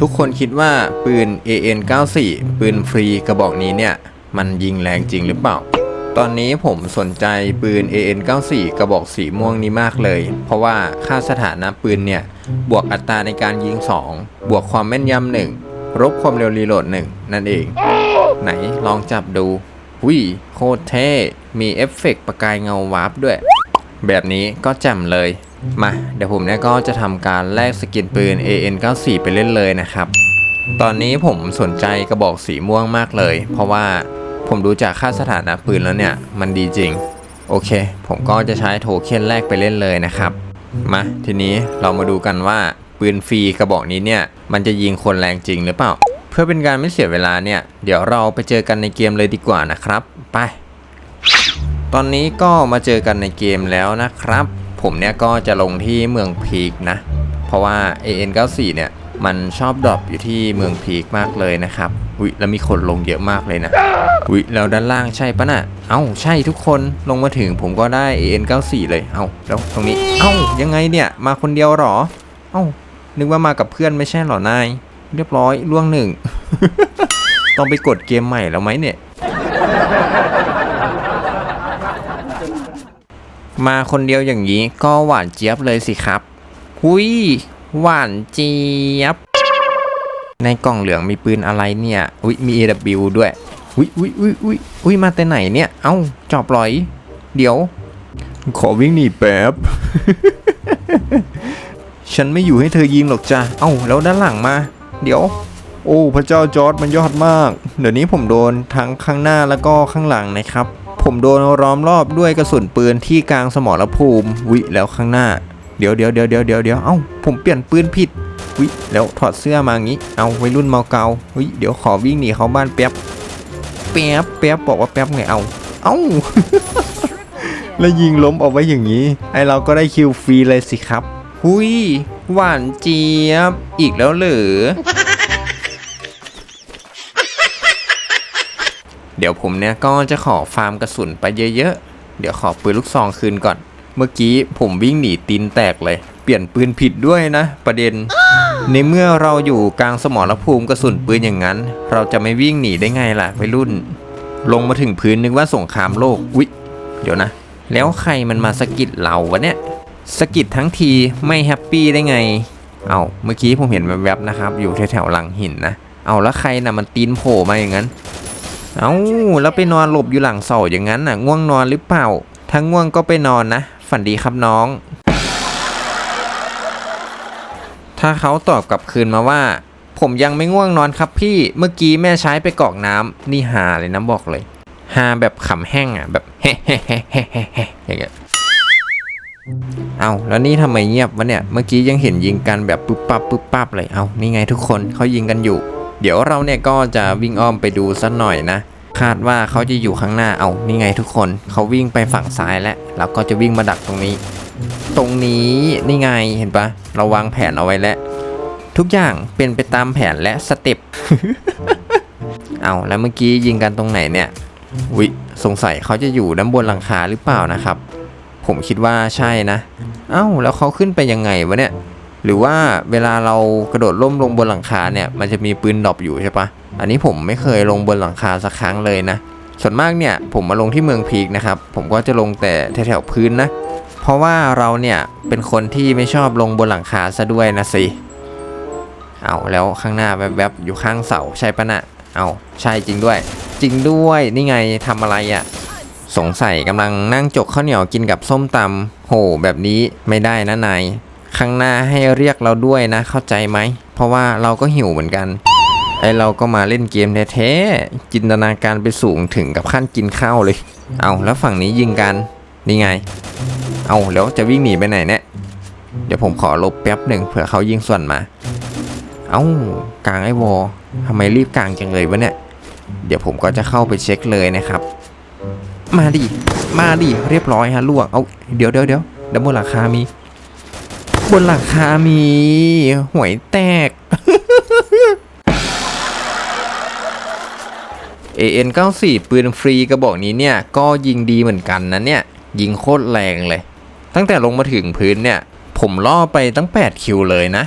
ทุกคนคิดว่าปืน AN94 ปืนฟรีกระบอกนี้เนี่ย มันยิงแรงจริงหรือเปล่า ตอนนี้ผมสนใจปืน AN94 กระบอกสีม่วงนี้มากเลย เพราะว่าค่าสถานะปืนเนี่ย บวกอัตราในการยิง 2 บวกความแม่นยำหนึ่งลบความเร็วรีโหลดหนึ่งนั่นเอง ไหนลองจับดูวิโคตรเท่ มีเอฟเฟกต์ประกายเงาวาร์ปด้วย แบบนี้ก็แจ่มเลย มาเดี๋ยวผมเนี่ยก็จะทำการแลกสกินปืน AN94 ไปเล่นเลยนะครับ ตอนนี้ผมสนใจกระบอกสีม่วงมากเลย เพราะว่าผมดูจากค่าสถานะปืนแล้วเนี่ย มันดีจริง โอเค ผมก็จะใช้โทเค็นแรกไปเล่นเลยนะครับ มาทีนี้เรามาดูกันว่าปืนฟรีกระบอกนี้เนี่ย มันจะยิงคนแรงจริงหรือเปล่า เพื่อเป็นการไม่เสียเวลาเนี่ย เดี๋ยวเราไปเจอกันในเกมเลยดีกว่านะครับ ไป ตอนนี้ก็มาเจอกันในเกมแล้วนะครับ ผมเนี่ยก็จะลงที่เมืองพีกนะ เพราะว่า AN94 เนี่ยมันชอบดรอปอยู่ที่เมืองพีกมากเลยนะครับวิแล้วมีคนลงเยอะมากเลยนะวิแล้วด้านล่างใช่ปะน่ะเอ้าใช่ทุกคนลงมาถึงผมก็ได้ AN94 เลย เอ้าแล้วตรงนี้ เอ้ายังไงเนี่ยมาคนเดียวหรอ เอ้านึกว่ามากับเพื่อนไม่ใช่หรอนาย เรียบร้อยล่วงหนึ่ง ต้องไปกดเกมใหม่แล้วไหมเนี่ย มาคนเดียวอย่างนี้ก็หวานเจี๊ยบเลยสิครับ หุยหวานเจี๊ยบ ในกล่องเหลืองมีปืนอะไรเนี่ย อุ้ยมี AW ด้วย อุ้ยอุ้ยอุ้ยอุ้ยอุ้ยมาแต่ไหนเนี่ย เอ้าจอบลอย เดี๋ยว ขอวิ่งหนีแป๊บ ฉันไม่อยู่ให้เธอยิงหรอกจ้ะ เอ้าแล้วด้านหลังมา เดี๋ยว โอ้พระเจ้าจอร์ดมันยอดมาก เดี๋ยวนี้ผมโดนทั้งข้างหน้าแล้วก็ข้างหลังนะครับ ผมโดนล้อมรอบด้วยกระสุนปืนที่กลางสมรภูมิ วิแล้วข้างหน้า เดี๋ยวเดี๋ยวเดี๋ยวเดี๋ยวเดี๋ยวเดี๋ยวเอ้าผมเปลี่ยนปืนผิด วิแล้วถอดเสื้อมางี้ เอาวัยรุ่นเมาเกาวิเดี๋ยวขอวิ่งหนีเข้าบ้านแป๊บแป๊บแป๊บบอกว่าแป๊บไงเอาเอ้าแล้วยิงล้มเอาไว้อย่างนี้ ไอเราก็ได้คิวฟรีเลยสิครับ หุยหวานเจี๊ยบ อีกแล้วเหรอ เดี๋ยวผมเนี่ยก็จะขอฟาร์มกระสุนไปเยอะๆ เดี๋ยวขอปืนลูกซองคืนก่อน เมื่อกี้ผมวิ่งหนีตีนแตกเลย เปลี่ยนปืนผิดด้วยนะ ประเด็น ในเมื่อเราอยู่กลางสมรภูมิกระสุนปืนอย่างนั้น เราจะไม่วิ่งหนีได้ไงล่ะวัยรุ่น ลงมาถึงพื้นนึกว่าสงครามโลกอุ๊ยเดี๋ยวนะ แล้วใครมันมาสะกิดเราวะเนี่ยสะกิดทั้งทีไม่แฮปปี้ได้ไง เอาเมื่อกี้ผมเห็นแวบๆนะครับ อยู่แถวๆหลังหินนะ เอาแล้วใครน่ะมันตีนโผล่มาอย่างนั้น เอาแล้วไปนอนหลบอยู่หลังเสาอย่างนั้นน่ะ ง่วงนอนหรือเปล่า ถ้าง่วงก็ไปนอนนะ ฝันดีครับน้อง ถ้าเขาตอบกลับคืนมาว่า ผมยังไม่ง่วงนอนครับพี่ เมื่อกี้แม่ใช้ไปกรอกน้ำนี่ฮาเลยนะบอกเลยฮาแบบขำแห้งอะแบบเฮ้เฮ้เฮ้เฮ้เฮ้เฮ้อย่างเงี้ยเอาแล้วนี่ทำไมเงียบวะเนี่ย เมื่อกี้ยังเห็นยิงกันแบบปุ๊บปั๊บปุ๊บปั๊บเลย เอานี่ไงทุกคนเขายิงกันอยู่ เดี๋ยวเราเนี่ยก็จะวิ่งอ้อมไปดูสักหน่อยนะ คาดว่าเขาจะอยู่ข้างหน้าเอานี่ไงทุกคนเขาวิ่งไปฝั่งซ้ายแล้วแล้วก็จะวิ่งมาดักตรงนี้ ตรงนี้นี่ไงเห็นปะเราวางแผนเอาไว้แล้ว ทุกอย่างเป็นไปตามแผนและสเต็ปเอาแล้วเมื่อกี้ยิงกันตรงไหนเนี่ยวิสงสัยเขาจะอยู่ด้านบนหลังคาหรือเปล่านะครับ ผมคิดว่าใช่นะ เอ้าแล้วเขาขึ้นไปยังไงวะเนี่ย หรือว่าเวลาเรากระโดดล่มลงบนหลังคาเนี่ยมันจะมีปืนดรอปอยู่ใช่ปะอันนี้ผมไม่เคยลงบนหลังคาสักครั้งเลยนะ ส่วนมากเนี่ยผมมาลงที่เมืองพีกนะครับ ผมก็จะลงแต่แถวๆพื้นนะ เพราะว่าเราเนี่ยเป็นคนที่ไม่ชอบลงบนหลังคาซะด้วยนะสิ เอาแล้วข้างหน้าแวบๆอยู่ข้างเสาใช่ปะนะเอาใช่จริงด้วย จริงด้วยนี่ไงทำอะไรอะ่ะสงสัยกำลังนั่งจกข้าวเหนียวกินกับส้มตำโห แบบนี้ไม่ได้นะนาย ข้างหน้าให้เรียกเราด้วยนะเข้าใจไหม เพราะว่าเราก็หิวเหมือนกัน ไอเราก็มาเล่นเกมแท้ๆจินตนาการไปสูงถึงกับขั้นกินข้าวเลย เอาแล้วฝั่งนี้ยิงกัน นี่ไง เอาแล้วจะวิ่งหนีไปไหนเนี่ย เดี๋ยวผมขอลบแป๊บหนึ่งเผื่อเขายิงส่วนมา เอ้ากลางไอ้วอทำไมรีบกลางจังเลยวะเนี่ย เดี๋ยวผมก็จะเข้าไปเช็คเลยนะครับ มาดิ มาดิ เรียบร้อยฮะล่วง เอา เดี๋ยวเดี๋ยวเดี๋ยวเดี๋ยวบนหลังคามี บนหลังคามีหวยแตก AN94 ปืนฟรีกระบอกนี้เนี่ย ก็ยิงดีเหมือนกันนะเนี่ย ยิงโคตรแรงเลย ตั้งแต่ลงมาถึงพื้นเนี่ย ผมล่อไปตั้ง 8 คิวเลยนะ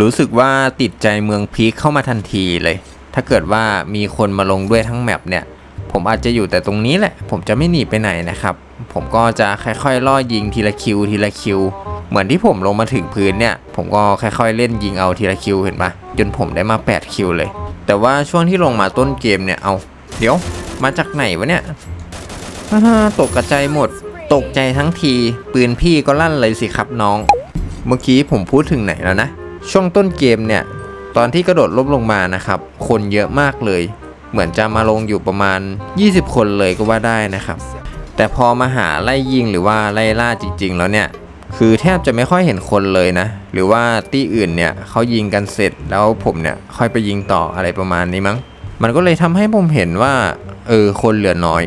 รู้สึกว่าติดใจเมืองพีคเข้ามาทันทีเลย ถ้าเกิดว่ามีคนมาลงด้วยทั้งแมปเนี่ย ผมอาจจะอยู่แต่ตรงนี้แหละ ผมจะไม่หนีไปไหนนะครับ ผมก็จะค่อยๆล่อยิงทีละคิวทีละคิว เหมือนที่ผมลงมาถึงพื้นเนี่ย ผมก็ค่อยๆเล่นยิงเอาทีละคิวเห็นปะจนผมได้มา 8 คิวเลย แต่ว่าช่วงที่ลงมาต้นเกมเนี่ยเอา เดี๋ยวมาจากไหนวะเนี่ยฮ่าตกกระจายหมด ตกใจทั้งที ปืนพี่ก็ลั่นเลยสิครับน้อง เมื่อกี้ผมพูดถึงไหนแล้วนะ ช่วงต้นเกมเนี่ย ตอนที่กระโดดลบลงมานะครับ คนเยอะมากเลย เหมือนจะมาลงอยู่ประมาณ 20 คนเลยก็ว่าได้นะครับ แต่พอมาหาไล่ยิงหรือว่าไล่ล่าจริง ๆ แล้วเนี่ย คือแทบจะไม่ค่อยเห็นคนเลยนะ หรือว่าตี้อื่นเนี่ยเขายิงกันเสร็จแล้วผมเนี่ยค่อยไปยิงต่ออะไรประมาณนี้มั้ง มันก็เลยทำให้ผมเห็นว่าเออคนเหลือน้อย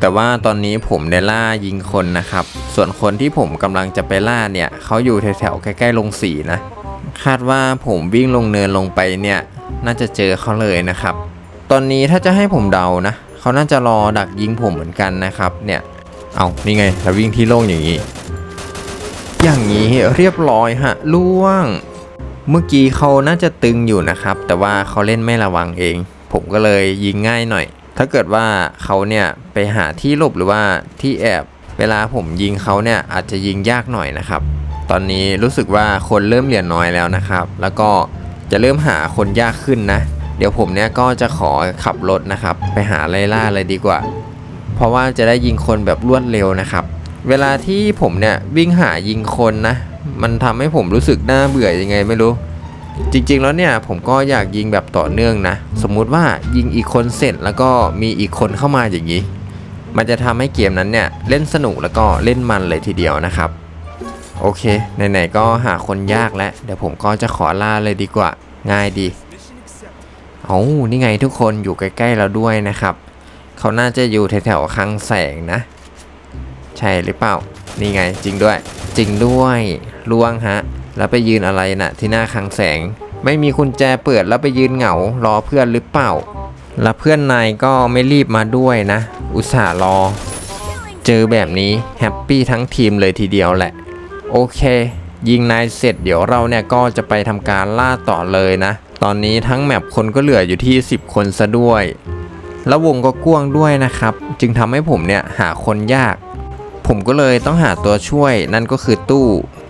แต่ว่าตอนนี้ผมได้ล่ายิงคนนะครับ ส่วนคนที่ผมกำลังจะไปล่าเนี่ยเขาอยู่แถวๆใกล้ๆลงสีนะ คาดว่าผมวิ่งลงเนินลงไปเนี่ยน่าจะเจอเขาเลยนะครับ ตอนนี้ถ้าจะให้ผมเดานะเขาน่าจะรอดักยิงผมเหมือนกันนะครับ เนี่ย เอานี่ไงแล้ววิ่งที่โล่งอย่างนี้ อย่างนี้เรียบร้อยฮะล่วง เมื่อกี้เขาน่าจะตึงอยู่นะครับ แต่ว่าเขาเล่นไม่ระวังเอง ผมก็เลยยิงง่ายหน่อย ถ้าเกิดว่าเขาเนี่ยไปหาที่หลบหรือว่าที่แอบ เวลาผมยิงเขาเนี่ยอาจจะยิงยากหน่อยนะครับ ตอนนี้รู้สึกว่าคนเริ่มเหลือน้อยแล้วนะครับ แล้วก็จะเริ่มหาคนยากขึ้นนะ เดี๋ยวผมเนี่ยก็จะขอขับรถนะครับ ไปหาไล่ล่าเลยดีกว่า เพราะว่าจะได้ยิงคนแบบรวดเร็วนะครับ เวลาที่ผมเนี่ยวิ่งหายิงคนนะ มันทำให้ผมรู้สึกน่าเบื่อยังไงไม่รู้ จริงๆแล้วเนี่ยผมก็อยากยิงแบบต่อเนื่องนะ สมมุติว่ายิงอีกคนเสร็จแล้วก็มีอีกคนเข้ามาอย่างนี้ มันจะทำให้เกมนั้นเนี่ยเล่นสนุกแล้วก็เล่นมันเลยทีเดียวนะครับ โอเคไหนๆก็หาคนยากแล้วเดี๋ยวผมก็จะขอล่าเลยดีกว่า ง่ายดีเอานี่ไงทุกคนอยู่ใกล้ๆเราด้วยนะครับ เขาน่าจะอยู่แถวๆคลังแสงนะ ช่หรือเปล่า นี่ไงจริงด้วย จริงด้วยล่วงฮะ แล้วไปยืนอะไรนะ่ะ ที่หน้าคลังแสง ไม่มีกุญแจเปิดแล้วไปยืนเหงารอเพื่อนหรือเปล่า แล้วเพื่อนนายก็ไม่รีบมาด้วยนะ อุตส่าห์รอ เจอแบบนี้แฮปปี้ทั้งทีมเลยทีเดียวแหละ โอเค ยิงนายเสร็จเดี๋ยวเราเนี่ยก็จะไปทำการล่าต่อเลยนะ ตอนนี้ทั้งแมปคนก็เหลืออยู่ที่ 10 คนซะด้วยแล้ววงก็กว้างด้วยนะครับ จึงทำให้ผมเนี่ยหาคนยาก ผมก็เลยต้องหาตัวช่วยนั่นก็คือตู้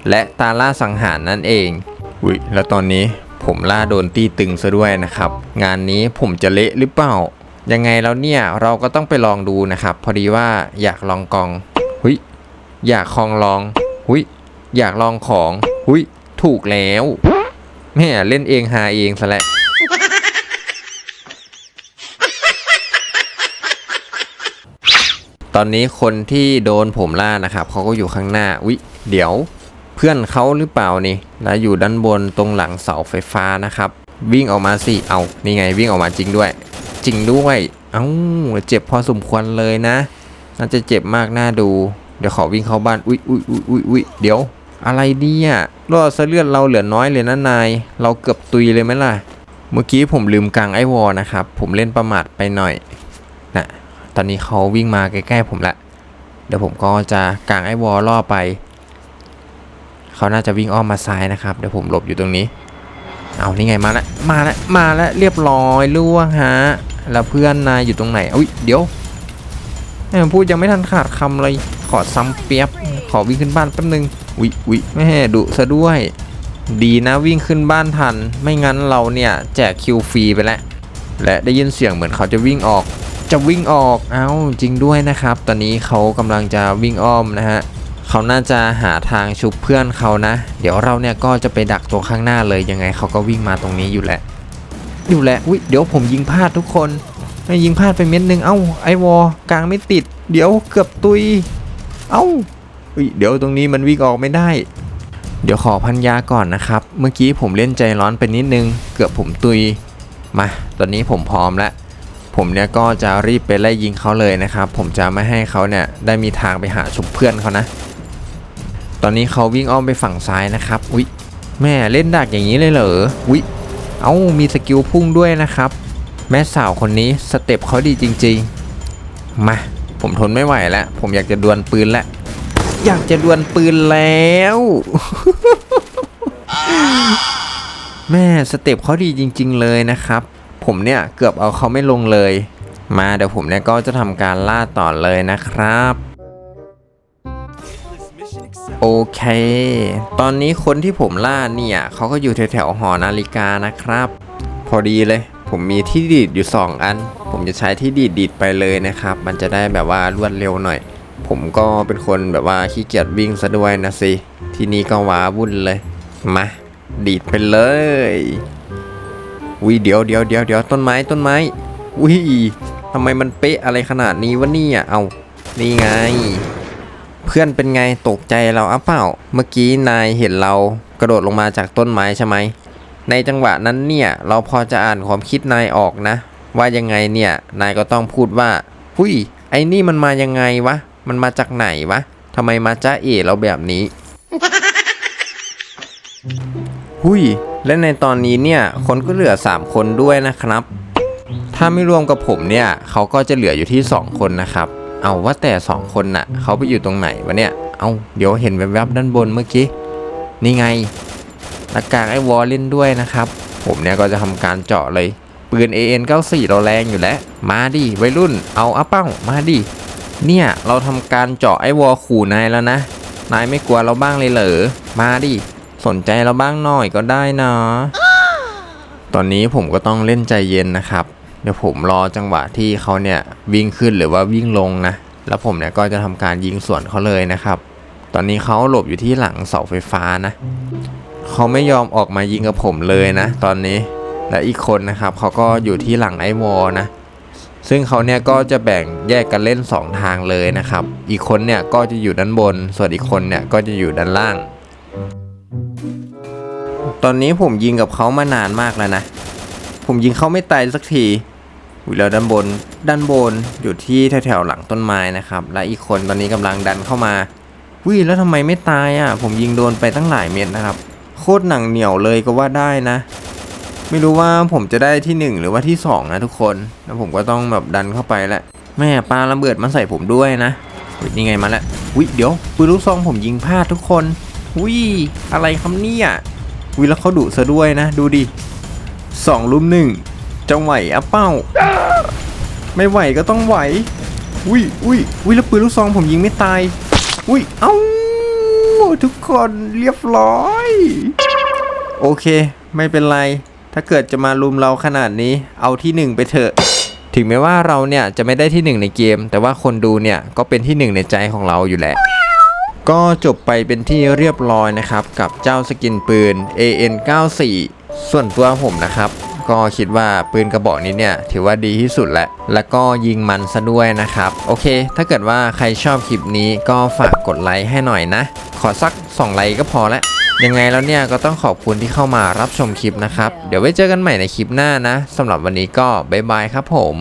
และตาล่าสังหารนั่นเองอุ้ยแล้วตอนนี้ผมล่าโดนตีตึงซะด้วยนะครับ งานนี้ผมจะเละหรือเปล่า ยังไงแล้วเนี่ยเราก็ต้องไปลองดูนะครับ พอดีว่าอยากลองกองหุยอยากคองลองหุยอยากลองของหุยถูกแล้วแม่เล่นเองหาเองซะและ ตอนนี้คนที่โดนผมล่านะครับเขาก็อยู่ข้างหน้าอุ๊ยเดี๋ยว เพื่อนเขาหรือเปล่านี่แล้วอยู่ด้านบนตรงหลังเสาไฟฟ้านะครับ วิ่งออกมาสิเอานี่ไงวิ่งออกมาจริงด้วย จริงด้วยเอ้าเจ็บพอสมควรเลยนะ น่าจะเจ็บมากน่าดู เดี๋ยวขอวิ่งเข้าบ้านอุ๊ยอุ๊ยอุ๊ยอุ๊ยอุ๊ยเดี๋ยว อะไรเนี่ยรอดซะเลือดเราเหลือน้อยเลยนะนาย เราเกือบตุยเลยไหมล่ะ เมื่อกี้ผมลืมกลางไอวอลนะครับผมเล่นประมาทไปหน่อย ตอนนี้เขาวิ่งมาใกล้ๆผมละเดี๋ยวผมก็จะกางไอ้วอลล่อไป เขาน่าจะวิ่งอ้อมมาซ้ายนะครับ เดี๋ยวผมหลบอยู่ตรงนี้ เอานี่ไงมาล้วมาล้วมาล้วเรียบร้อยล่วงฮะ แล้วเพื่อนนายอยู่ตรงไหนอุ้ยเดี๋ยวแม่พูดยังไม่ทันขาดคำเลย ขอซ้ำเปียบ ขอวิ่งขึ้นบ้านแป๊บนึงอุ้ยอุ้ยแม่ดุซะด้วย ดีนะวิ่งขึ้นบ้านทัน ไม่งั้นเราเนี่ยแจกคิวฟรีไปแล้ว และได้ยินเสียงเหมือนเขาจะวิ่งออก จะวิ่งออก เอ้าจริงด้วยนะครับ ตอนนี้เขากำลังจะวิ่งอ้อมนะฮะเขาน่าจะหาทางชุบเพื่อนเขานะ เดี๋ยวเราเนี่ยก็จะไปดักตัวข้างหน้าเลยยังไงเขาก็วิ่งมาตรงนี้อยู่แหละ อยู่แหละอุ้ยเดี๋ยวผมยิงพลาดทุกคนไม่ยิงพลาดไปเม็ดนึงเอ้าไอวอกลางไม่ติด เดี๋ยวเกือบตุย เอ้าอุ้ยเดี๋ยวตรงนี้มันวิ่งออกไม่ได้ เดี๋ยวขอพันยาก่อนนะครับ เมื่อกี้ผมเล่นใจร้อนไปนิดนึง เกือบผมตุย มา ตอนนี้ผมพร้อมแล้ว ผมเนี่ยก็จะรีบไปไล่ยิงเขาเลยนะครับ ผมจะไม่ให้เขาเนี่ยได้มีทางไปหาชุบเพื่อนเขานะ ตอนนี้เขาวิ่งอ้อมไปฝั่งซ้ายนะครับอุ๊ยแม่เล่นดักอย่างนี้เลยเหรออุ๊ยเอ้ามีสกิลพุ่งด้วยนะครับ แม่สาวคนนี้สเต็ปเขาดีจริง ๆ มาผมทนไม่ไหวแล้ว ผมอยากจะดวลปืนแล้วอยากจะดวลปืนแล้ว แม่สเต็ปเขาดีจริง ๆ เลยนะครับ ผมเนี่ยเกือบเอาเขาไม่ลงเลย มาเดี๋ยวผมเนี่ยก็จะทำการล่าต่อเลยนะครับโอเค ตอนนี้คนที่ผมล่าเนี่ยเขาก็อยู่แถวๆหอนาฬิกานะครับ พอดีเลย ผมมีที่ดีดอยู่ 2 อัน ผมจะใช้ที่ดีดดีดไปเลยนะครับ มันจะได้แบบว่ารวดเร็วหน่อย ผมก็เป็นคนแบบว่าขี้เกียจวิ่งซะด้วยนะสิ ที่นี้ก็ว้าวุ่นเลย มา ดีดไปเลย วิเดี๋ยวเดี๋ยวเดี๋ยวเดี๋ยวต้นไม้ต้นไม้วิทำไมมันเป๊ะอะไรขนาดนี้วะเนี่ยเอานี่ไง เพื่อนเป็นไงตกใจเราอ้าเปล่า เมื่อกี้นายเห็นเรากระโดดลงมาจากต้นไม้ใช่ไหมในจังหวะนั้นเนี่ยเราพอจะอ่านความคิดนายออกนะ ว่ายังไงเนี่ยนายก็ต้องพูดว่าหุยไอ้นี่มันมายังไงวะ มันมาจากไหนวะทำไมมาจ้าเอ๋เราแบบนี้ หุยและในตอนนี้เนี่ยคนก็เหลือ 3 คนด้วยนะครับ ถ้าไม่รวมกับผมเนี่ยเขาก็จะเหลืออยู่ที่ 2 คนนะครับ เอาว่าแต่ 2 คนน่ะเขาไปอยู่ตรงไหนวะเนี่ย เอาเดี๋ยวเห็นแวบๆด้านบนเมื่อกี้ นี่ไงหน้ากากไอ้วอลเล่นด้วยนะครับ ผมเนี่ยก็จะทำการเจาะเลยปืน AN94 เราแรงอยู่แล้ว มาดิวัยรุ่น เอาอัปเป้า มาดิ เนี่ย เราทำการเจาะไอ้วอลขู่นายแล้วนะ นายไม่กลัวเราบ้างเลยเหรอ มาดิ สนใจเราบ้างหน่อยก็ได้นะ ตอนนี้ผมก็ต้องเล่นใจเย็นนะครับ เดี๋ยวผมรอจังหวะที่เขาเนี่ยวิ่งขึ้นหรือว่าวิ่งลงนะ แล้วผมเนี่ยก็จะทำการยิงสวนเขาเลยนะครับ ตอนนี้เขาหลบอยู่ที่หลังเสาไฟฟ้านะ เขาไม่ยอมออกมายิงกับผมเลยนะ ตอนนี้ และอีกคนนะครับเขาก็อยู่ที่หลังไอ้วอลนะซึ่งเขาเนี่ยก็จะแบ่งแยกกันเล่น 2 ทางเลยนะครับ อีกคนเนี่ยก็จะอยู่ด้านบน ส่วนอีกคนเนี่ยก็จะอยู่ด้านล่าง ตอนนี้ผมยิงกับเขามานานมากแล้วนะ ผมยิงเขาไม่ตายสักทีวิแล้วด้านบน ด้านบนอยู่ที่แถวๆหลังต้นไม้นะครับ และอีกคนตอนนี้กำลังดันเข้ามาวิแล้วทำไมไม่ตายอะ ผมยิงโดนไปตั้งหลายเม็ดนะครับ โคตรหนังเหนียวเลยก็ว่าได้นะ ไม่รู้ว่าผมจะได้ที่หนึ่งหรือว่าที่สองนะทุกคน แล้วผมก็ต้องแบบดันเข้าไปแหละแม่ปลาระเบิดมาใส่ผมด้วยนะนี่ไงมาแล้ววิเดี๋ยวปืนลูกซองผมยิงพลาดทุกคนวิอะไรคำเนี่ย วิแล้วเขาดุซะด้วยนะ ดูดิสองลุมหนึ่งจะไหวอะเป้า ไม่ไหวก็ต้องไหววิวิวิแล้วปืนลูกซองผมยิงไม่ตายวิเอ้าทุกคนเรียบร้อย โอเค ไม่เป็นไร ถ้าเกิดจะมาลุมเราขนาดนี้ เอาที่หนึ่งไปเถอะ ถึงแม้ว่าเราเนี่ยจะไม่ได้ที่หนึ่งในเกม แต่ว่าคนดูเนี่ยก็เป็นที่หนึ่งในใจของเราอยู่แหละ ก็จบไปเป็นที่เรียบร้อยนะครับ กับเจ้าสกินปืน AN94 ส่วนตัวผมนะครับ ก็คิดว่าปืนกระบอกนี้เนี่ย ถือว่าดีที่สุดแล้ว แล้วก็ยิงมันซะด้วยนะครับ โอเค ถ้าเกิดว่าใครชอบคลิปนี้ก็ฝากกดไลค์ให้หน่อยนะ ขอสัก 2 ไลค์ก็พอละยังไงแล้วเนี่ยก็ต้องขอบคุณที่เข้ามารับชมคลิปนะครับ เดี๋ยวไว้เจอกันใหม่ในคลิปหน้านะสำหรับวันนี้ก็บ๊ายบายครับผม